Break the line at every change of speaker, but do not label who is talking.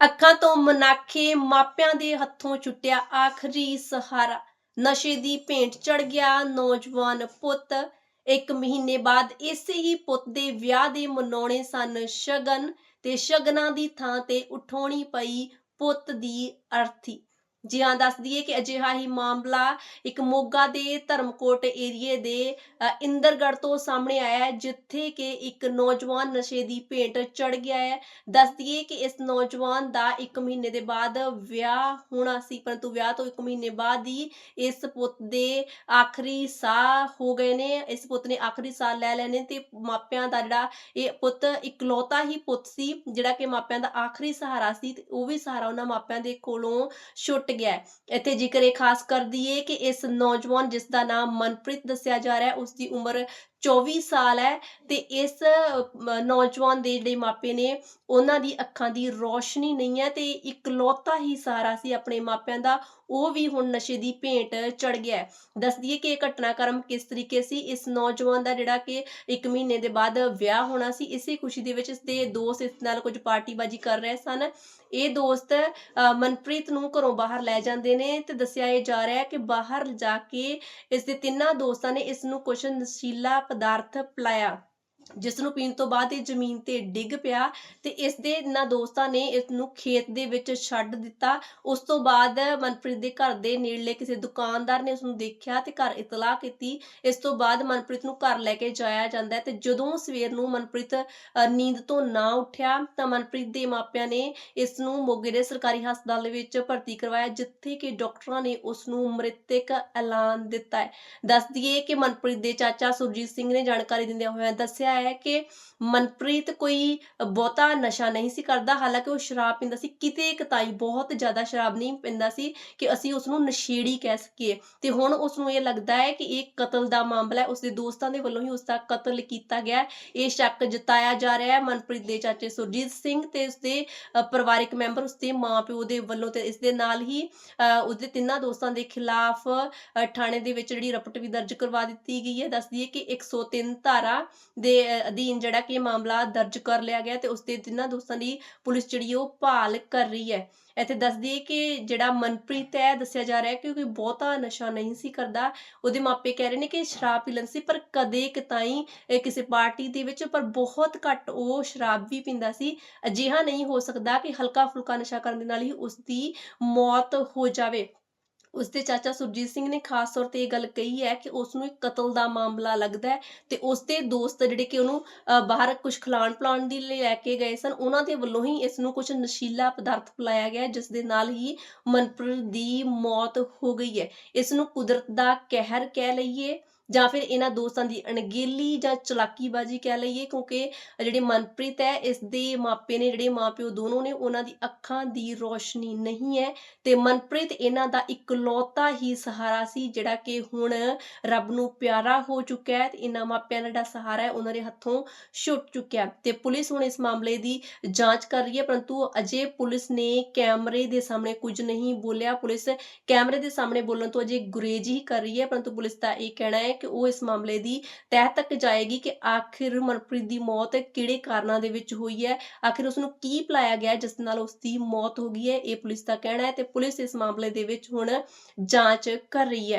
ਅੱਖਾਂ ਤੋਂ ਮਨਾਖੇ ਮਾਪਿਆਂ ਦੇ ਹੱਥੋਂ ਛੁੱਟਿਆ ਆਖਰੀ ਸਹਾਰਾ। ਨਸ਼ੇ ਦੀ ਭੇਂਟ ਚੜ ਗਿਆ ਨੌਜਵਾਨ ਪੁੱਤ। ਇੱਕ ਮਹੀਨੇ ਬਾਅਦ ਇਸੇ ਹੀ ਪੁੱਤ ਦੇ ਵਿਆਹ ਦੇ ਮਨਾਉਣੇ ਸਨ ਸ਼ਗਨ ਤੇ ਸ਼ਗਨਾਂ ਦੀ ਥਾਂ ਤੇ ਉਠਾਉਣੀ ਪਈ ਪੁੱਤ ਦੀ ਅਰਥੀ। ਜੀ ਹਾਂ ਦੱਸ ਦਈਏ ਕਿ ਅਜਿਹਾ ਹੀ ਮਾਮਲਾ ਇੱਕ ਮੋਗਾ ਦੇ ਧਰਮਕੋਟ ਏਰੀਏ ਦੇ ਅ, ਤੋਂ ਸਾਹਮਣੇ ਆਇਆ ਹੈ ਜਿੱਥੇ ਕਿ ਇੱਕ ਨੌਜਵਾਨ ਨਸ਼ੇ ਦੀ ਭੇਂਟ ਚੜ ਗਿਆ ਹੈ। ਦੱਸ ਦਈਏ ਕਿ ਇਸ ਨੌਜਵਾਨ ਦਾ 1 ਮਹੀਨੇ ਦੇ ਬਾਅਦ ਵਿਆਹ ਹੋਣਾ ਸੀ ਪਰੰਤੂ ਵਿਆਹ ਤੋਂ 1 ਮਹੀਨੇ ਬਾਅਦ ਹੀ ਇਸ ਪੁੱਤ ਦੇ ਆਖਰੀ ਸਾਹ ਹੋ ਗਏ ਨੇ। ਇਸ ਪੁੱਤ ਨੇ ਆਖਰੀ ਸਾਹ ਲੈ ਲੈਣੇ ਤੇ ਮਾਪਿਆਂ ਦਾ ਜਿਹੜਾ ਇਹ ਪੁੱਤ ਇਕਲੌਤਾ ਹੀ ਪੁੱਤ ਸੀ ਜਿਹੜਾ ਕਿ ਮਾਪਿਆਂ ਦਾ ਆਖਰੀ ਸਹਾਰਾ ਸੀ ਤੇ ਉਹ ਵੀ ਸਹਾਰਾ ਉਹਨਾਂ ਮਾਪਿਆਂ ਦੇ ਕੋਲੋਂ ਛੁੱਟ ਗਿਆ ਇੱਥੇ ਜ਼ਿਕਰ ਇਹ ਖਾਸ ਕਰ ਦਈਏ ਕਿ ਇਸ ਨੌਜਵਾਨ ਜਿਸ ਦਾ ਨਾਮ ਮਨਪ੍ਰੀਤ ਦੱਸਿਆ ਜਾ ਰਿਹਾ ਹੈ ਉਸ ਦੀ ਉਮਰ 24 ਸਾਲ ਹੈ ਤੇ ਇਸ ਨੌਜਵਾਨ ਦੇ ਜਿਹੜੇ ਮਾਪੇ ਨੇ ਉਹਨਾਂ ਦੀ ਅੱਖਾਂ ਦੀ ਰੋਸ਼ਨੀ ਨਹੀਂ ਹੈ ਤੇ ਇਕਲੌਤਾ ਹੀ ਸਹਾਰਾ ਸੀ ਆਪਣੇ ਮਾਪਿਆਂ ਦਾ ਉਹ ਵੀ ਹੁਣ ਨਸ਼ੇ ਦੀ ਭੇਂਟ ਚੜ ਗਿਆ ਦੱਸ ਦਈਏ ਕਿ ਇਹ ਘਟਨਾਕ੍ਰਮ ਕਿਸ ਤਰੀਕੇ ਸੀ? ਇਸ ਨੌਜਵਾਨ ਦਾ ਜਿਹੜਾ ਕਿ 1 ਮਹੀਨੇ ਦੇ ਬਾਅਦ ਵਿਆਹ ਹੋਣਾ ਸੀ ਇਸੇ ਖੁਸ਼ੀ ਦੇ ਵਿੱਚ ਇਸ ਦੇ ਦੋਸਤ ਇਸ ਨਾਲ ਕੁਝ ਪਾਰਟੀਬਾਜ਼ੀ ਕਰ ਰਹੇ ਸਨ। ਇਹ ਦੋਸਤ ਅ, ਮਨਪ੍ਰੀਤ ਨੂੰ ਘਰੋਂ ਬਾਹਰ ਲੈ ਜਾਂਦੇ ਨੇ ਤੇ ਦੱਸਿਆ ਇਹ ਜਾ ਰਿਹਾ ਹੈ ਕਿ ਬਾਹਰ ਜਾ ਕੇ ਇਸ ਦੇ ਤਿੰਨਾਂ ਦੋਸਤਾਂ ਨੇ ਇਸ ਨੂੰ ਕੁਝ ਨਸ਼ੀਲਾ ਪਦਾਰਥ ਪਿਲਾਇਆ। ਜਿਸ ਨੂੰ ਪੀਣ ਤੋਂ ਬਾਅਦ ਇਹ ਜ਼ਮੀਨ ਤੇ ਡਿੱਗ ਪਿਆ ਤੇ ਇਸ ਦੇ ਇਹਨਾਂ ਦੋਸਤਾਂ ਨੇ ਇਸ ਨੂੰ ਖੇਤ ਦੇ ਵਿੱਚ ਛੱਡ ਦਿੱਤਾ। ਉਸ ਤੋਂ ਬਾਅਦ ਮਨਪ੍ਰੀਤ ਦੇ ਘਰ ਦੇ ਨੇੜਲੇ ਕਿਸੇ ਦੁਕਾਨਦਾਰ ਨੇ ਉਸ ਨੂੰ ਦੇਖਿਆ ਤੇ ਘਰ ਇਤਲਾਹ ਕੀਤੀ। ਇਸ ਤੋਂ ਬਾਅਦ ਮਨਪ੍ਰੀਤ ਨੂੰ ਘਰ ਲੈ ਕੇ ਜਾਇਆ ਜਾਂਦਾ ਹੈ ਤੇ ਜਦੋਂ ਸਵੇਰ ਨੂੰ ਮਨਪ੍ਰੀਤ ਨੀਂਦ ਤੋਂ ਨਾ ਉੱਠਿਆ ਤਾਂ ਮਨਪ੍ਰੀਤ ਦੇ ਮਾਪਿਆਂ ਨੇ ਇਸ ਨੂੰ ਮੋਗੇ ਦੇ ਸਰਕਾਰੀ ਹਸਪਤਾਲ ਵਿੱਚ ਭਰਤੀ ਕਰਵਾਇਆ, ਜਿੱਥੇ ਕਿ ਡਾਕਟਰਾਂ ਨੇ ਉਸ ਨੂੰ ਮ੍ਰਿਤਕ ਐਲਾਨ ਦਿੱਤਾ ਹੈ। ਦੱਸ ਦਈਏ ਕਿ ਮਨਪ੍ਰੀਤ ਦੇ ਚਾਚਾ ਸੁਰਜੀਤ ਸਿੰਘ ਨੇ ਜਾਣਕਾਰੀ ਦਿੰਦਿਆਂ ਹੋਇਆਂ ਦੱਸਿਆ ਹੈ ਕਿ ਮਨਪ੍ਰੀਤ ਕੋਈ ਬਹੁਤਾ ਨਸ਼ਾ ਨਹੀਂ ਸੀ ਕਰਦਾ ਹਾਲਾਂਕਿ ਉਹ ਸ਼ਰਾਬ ਪੀਂਦਾ ਸੀ। ਕਿਤੇ ਕਤਾਈ ਬਹੁਤ ਜ਼ਿਆਦਾ ਸ਼ਰਾਬ ਨਹੀਂ ਪੀਂਦਾ ਸੀ ਕਿ ਅਸੀਂ ਉਸ ਨੂੰ ਨਸ਼ੇੜੀ ਕਹਿ ਸਕੀਏ। ਤੇ ਹੁਣ ਉਸ ਨੂੰ ਇਹ ਲੱਗਦਾ ਹੈ ਕਿ ਇਹ ਕਤਲ ਦਾ ਮਾਮਲਾ ਹੈ। ਉਸ ਦੇ ਦੋਸਤਾਂ ਦੇ ਵੱਲੋਂ ਹੀ ਉਸ ਦਾ ਕਤਲ ਕੀਤਾ ਗਿਆ ਇਹ ਸ਼ੱਕ ਜਤਾਇਆ ਜਾ ਰਿਹਾ ਹੈ। ਮਨਪ੍ਰੀਤ ਦੇ ਚਾਚੇ ਸੁਰਜੀਤ ਸਿੰਘ ਤੇ ਉਸ ਦੇ ਪਰਿਵਾਰਕ ਮੈਂਬਰ ਉਸ ਦੇ ਮਾਪਿਓ ਦੇ ਵੱਲੋਂ ਤੇ ਇਸ ਦੇ ਨਾਲ ਹੀ ਅ, ਉਸ ਦੇ ਤਿੰਨਾਂ ਦੋਸਤਾਂ ਦੇ ਖਿਲਾਫ ਥਾਣੇ ਦੇ ਵਿੱਚ ਜਿਹੜੀ ਰਪਟ ਵੀ ਦਰਜ ਕਰਵਾ ਦਿੱਤੀ ਗਈ ਹੈ। ਦੱਸ ਦਈਏ ਕਿ 103 ਧਾਰਾ ਦੇ ਅਧੀਨ ਜਿਹੜਾ ਕਿ ਮਾਮਲਾ ਦਰਜ ਕਰ ਲਿਆ ਗਿਆ ਤੇ ਉਸ ਦੇ ਤਿੰਨਾਂ ਦੋਸਤਾਂ ਦੀ ਪੁਲਿਸ ਜਿਹੜੀ ਉਹ ਭਾਲ ਕਰ ਰਹੀ ਹੈ। ਇੱਥੇ ਦੱਸ ਦਈਏ ਕਿ ਜਿਹੜਾ ਮਨਪ੍ਰੀਤ ਹੈ ਦੱਸਿਆ ਜਾ ਰਿਹਾ ਹੈ ਕਿ ਕੋਈ ਬਹੁਤਾ ਨਸ਼ਾ ਨਹੀਂ ਸੀ ਕਰਦਾ। ਉਹਦੇ ਮਾਪੇ ਕਹਿ ਰਹੇ ਨੇ ਕਿ ਸ਼ਰਾਬ ਪੀ ਲੈਂਦਾ ਸੀ, ਪਰ ਕਦੇ ਕਿਤਾਈ ਕਿਸੇ ਪਾਰਟੀ ਦੇ ਵਿੱਚ, ਪਰ ਬਹੁਤ ਘੱਟ ਉਹ ਸ਼ਰਾਬ ਵੀ ਪੀਂਦਾ ਸੀ। ਅਜਿਹਾ ਨਹੀਂ ਹੋ ਸਕਦਾ ਕਿ ਹਲਕਾ ਫੁਲਕਾ ਨਸ਼ਾ ਕਰਨ ਦੇ ਨਾਲ ਹੀ ਉਸ ਦੀ ਮੌਤ ਹੋ ਜਾਵੇ। ਉਸ ਦੇ ਚਾਚਾ ਸੁਰਜੀਤ ਸਿੰਘ ਨੇ ਖਾਸ ਤੌਰ ਤੇ ਇਹ ਗੱਲ ਕਹੀ ਹੈ ਕਿ ਉਸ ਨੂੰ ਇੱਕ ਕਤਲ ਦਾ ਮਾਮਲਾ ਲੱਗਦਾ ਹੈ ਤੇ ਉਸ ਦੇ ਦੋਸਤ ਜਿਹੜੇ ਕਿ ਉਹਨੂੰ ਅ, ਬਾਹਰ ਕੁਝ ਖਿਲਾਣ ਪਲਾਣ ਦੀ ਲੈ ਕੇ ਗਏ ਸਨ ਉਹਨਾਂ ਦੇ ਵੱਲੋਂ ਹੀ ਇਸ ਨੂੰ ਕੁਝ ਨਸ਼ੀਲਾ ਪਦਾਰਥ ਪਿਲਾਇਆ ਗਿਆ ਹੈ, ਜਿਸ ਦੇ ਨਾਲ ਹੀ ਮਨਪ੍ਰੀਤ ਦੀ ਮੌਤ ਹੋ ਗਈ ਹੈ। ਇਸ ਨੂੰ ਕੁਦਰਤ ਦਾ ਕਹਿਰ ਕਹਿ ਲਈਏ ਜਾਂ ਫਿਰ ਇਹਨਾਂ ਦੋਸਤਾਂ ਦੀ ਅਣਗੇਲੀ ਜਾਂ ਚਲਾਕੀਬਾਜ਼ੀ ਕਹਿ ਲਈਏ, ਕਿਉਂਕਿ ਜਿਹੜੇ ਮਨਪ੍ਰੀਤ ਹੈ, ਇਸ ਦੇ ਮਾਪੇ ਨੇ, ਜਿਹੜੇ ਮਾਪਿਓ ਦੋਨੋਂ ਨੇ, ਉਹਨਾਂ ਦੀ ਅੱਖਾਂ ਦੀ ਰੋਸ਼ਨੀ ਨਹੀਂ ਹੈ ਤੇ ਮਨਪ੍ਰੀਤ ਇਹਨਾਂ ਦਾ ਇਕਲੌਤਾ ਹੀ ਸਹਾਰਾ ਸੀ, ਜਿਹੜਾ ਕਿ ਹੁਣ ਰੱਬ ਨੂੰ ਪਿਆਰਾ ਹੋ ਚੁੱਕਿਆ ਹੈ ਤੇ ਇਹਨਾਂ ਮਾਪਿਆਂ ਦਾ ਜਿਹੜਾ ਸਹਾਰਾ ਹੈ, ਉਹਨਾਂ ਦੇ ਹੱਥੋਂ ਛੁੱਟ ਚੁੱਕਿਆ ਤੇ ਪੁਲਿਸ ਹੁਣ ਇਸ ਮਾਮਲੇ ਦੀ ਜਾਂਚ ਕਰ ਰਹੀ ਹੈ, ਪਰੰਤੂ ਅਜੇ ਪੁਲਿਸ ਨੇ ਕੈਮਰੇ ਦੇ ਸਾਹਮਣੇ ਕੁਝ ਨਹੀਂ ਬੋਲਿਆ। ਪੁਲਿਸ ਕੈਮਰੇ ਦੇ ਸਾਹਮਣੇ ਬੋਲਣ ਤੋਂ ਅਜੇ ਗੁਰੇਜ਼ ਹੀ ਕਰ ਰਹੀ ਹੈ, ਪਰੰਤੂ ਪੁਲਿਸ ਦਾ ਇਹ ਕਹਿਣਾ ਹੈ ਕਿ ਉਹ ਇਸ ਮਾਮਲੇ ਦੀ ਤਹਿ ਤੱਕ ਜਾਏਗੀ ਕਿ ਆਖਿਰ ਮਨਪ੍ਰੀਤ ਦੀ ਮੌਤ ਕਿਹੜੇ ਕਾਰਨਾਂ ਦੇ ਵਿੱਚ ਹੋਈ ਹੈ, ਆਖਿਰ ਉਸ ਨੂੰ ਕੀ ਪਿਲਾਇਆ ਗਿਆ, ਜਿਸ ਨਾਲ ਉਸ ਦੀ ਮੌਤ ਹੋ ਗਈ ਹੈ, ਇਹ ਪੁਲਿਸ ਦਾ ਕਹਿਣਾ ਹੈ ਤੇ ਪੁਲਿਸ ਇਸ ਮਾਮਲੇ ਦੇ ਵਿੱਚ ਹੁਣ ਜਾਂਚ ਕਰ ਰਹੀ ਹੈ।